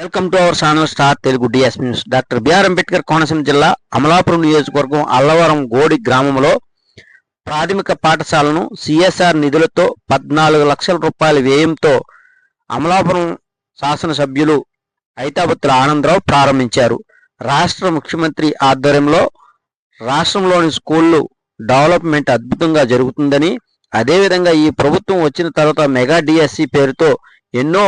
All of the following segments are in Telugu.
Welcome to our channel star Telugu DS news doctor BR Ambedkar Konaseema జిల్లా అమలాపురం నియోజకవర్గం అల్లవరం గోడి గ్రామంలో ప్రాథమిక పాఠశాలను సిఎస్ఆర్ నిధులతో పద్నాలుగు లక్షల రూపాయల వ్యయంతో అమలాపురం శాసనసభ్యులు ఐతాబత్తుల ఆనందరావు ప్రారంభించారు రాష్ట్ర ముఖ్యమంత్రి ఆధ్వర్యంలో రాష్ట్రంలోని స్కూళ్ళు డెవలప్మెంట్ అద్భుతంగా జరుగుతుందని అదేవిధంగా ఈ ప్రభుత్వం వచ్చిన తర్వాత మెగా డిఎస్సి పేరుతో ఎన్నో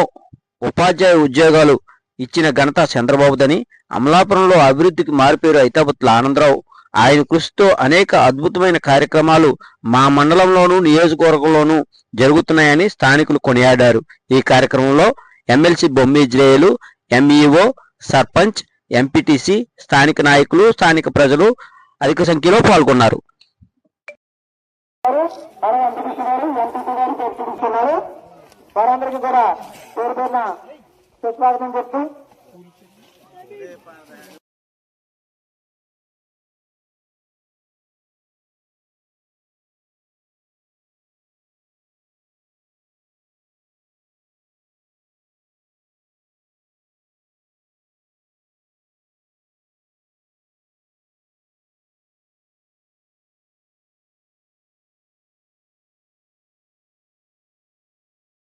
ఉపాధ్యాయ ఉద్యోగాలు ఇచ్చిన ఘనత చంద్రబాబుదని అమలాపురంలో అభివృద్ధికి మారిపేరు ఐతాబత్తుల ఆనందరావు. ఆయన కృషితో అనేక అద్భుతమైన కార్యక్రమాలు మా మండలంలోనూ నియోజకవర్గంలోనూ జరుగుతున్నాయని స్థానికులు కొనియాడారు. ఈ కార్యక్రమంలో ఎమ్మెల్సీ బొమ్మిజ్రేయులు ఎంఈఓ సర్పంచ్ ఎంపీటీసీ స్థానిక నాయకులు స్థానిక ప్రజలు అధిక సంఖ్యలో పాల్గొన్నారు. వారందరికీ కూడా పేరు tekrar ben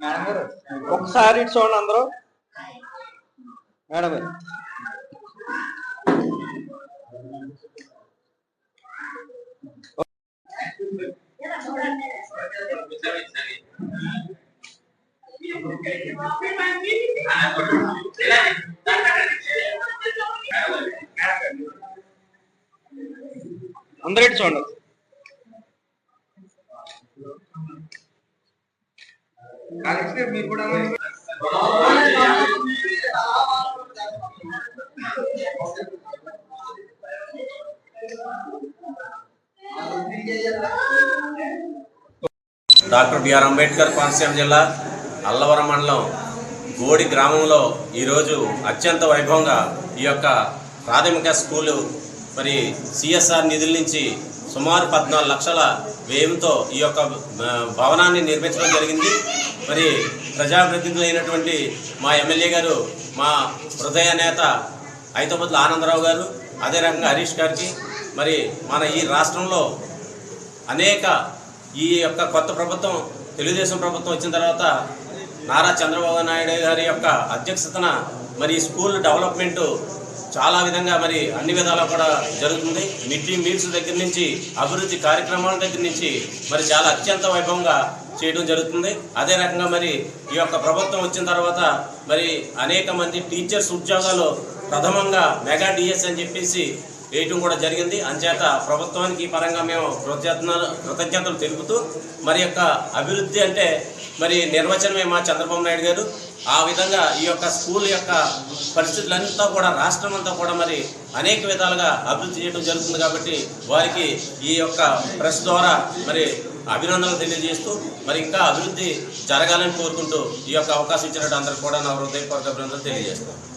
మేడం గారు ఒకసారి ఇటు చూడండి అందరూ మేడం అందరూ చూడండి. మీరు కూడా డాక్టర్ బిఆర్ అంబేద్కర్ కోనసీమ జిల్లా అల్లవరం మండలం గోడి గ్రామంలో ఈరోజు అత్యంత వైభవంగా ఈ యొక్క ప్రాథమిక స్కూలు మరి సిఎస్ఆర్ నిధుల నుంచి సుమారు పద్నాలుగు లక్షల వ్యయంతో ఈ యొక్క భవనాన్ని నిర్మించడం జరిగింది. మరి ప్రజాప్రతినిధులైనటువంటి మా ఎమ్మెల్యే గారు మా హృదయ నేత ఐతపతుల ఆనందరావు గారు అదే రకంగా హరీష్ గారికి మరి మన ఈ రాష్ట్రంలో అనేక ఈ యొక్క కొత్త ప్రభుత్వం తెలుగుదేశం ప్రభుత్వం వచ్చిన తర్వాత నారా చంద్రబాబు నాయుడు గారి యొక్క అధ్యక్షతన మరి స్కూల్ డెవలప్మెంట్ చాలా విధంగా మరి అన్ని విధాలా కూడా జరుగుతుంది. మిడ్ డే మీల్స్ దగ్గర నుంచి అభివృద్ధి కార్యక్రమాల దగ్గర నుంచి మరి చాలా అత్యంత వైభవంగా చేయడం జరుగుతుంది. అదే రకంగా మరి ఈ యొక్క ప్రభుత్వం వచ్చిన తర్వాత మరి అనేక మంది టీచర్స్ ఉద్యోగాలు ప్రథమంగా మెగా డిఎస్ అని చెప్పేసి వేయటం కూడా జరిగింది. అంచేత ప్రభుత్వానికి ఈ పరంగా మేము కృతజ్ఞతలు కృతజ్ఞతలు తెలుపుతూ మరి యొక్క అభివృద్ధి అంటే మరి నిర్వచనమే మా చంద్రబాబు నాయుడు గారు. ఆ విధంగా ఈ యొక్క స్కూల్ యొక్క పరిస్థితులంతా కూడా రాష్ట్రం అంతా కూడా మరి అనేక విధాలుగా అభివృద్ధి చేయడం జరుగుతుంది కాబట్టి వారికి ఈ యొక్క ప్రెస్ ద్వారా మరి అభినందనలు తెలియజేస్తూ మరి ఇంకా అభివృద్ధి జరగాలని కోరుకుంటూ ఈ యొక్క అవకాశం ఇచ్చినట్టు అందరికీ కూడా నా హృదయపూర్వక అభినందనలు తెలియజేస్తాను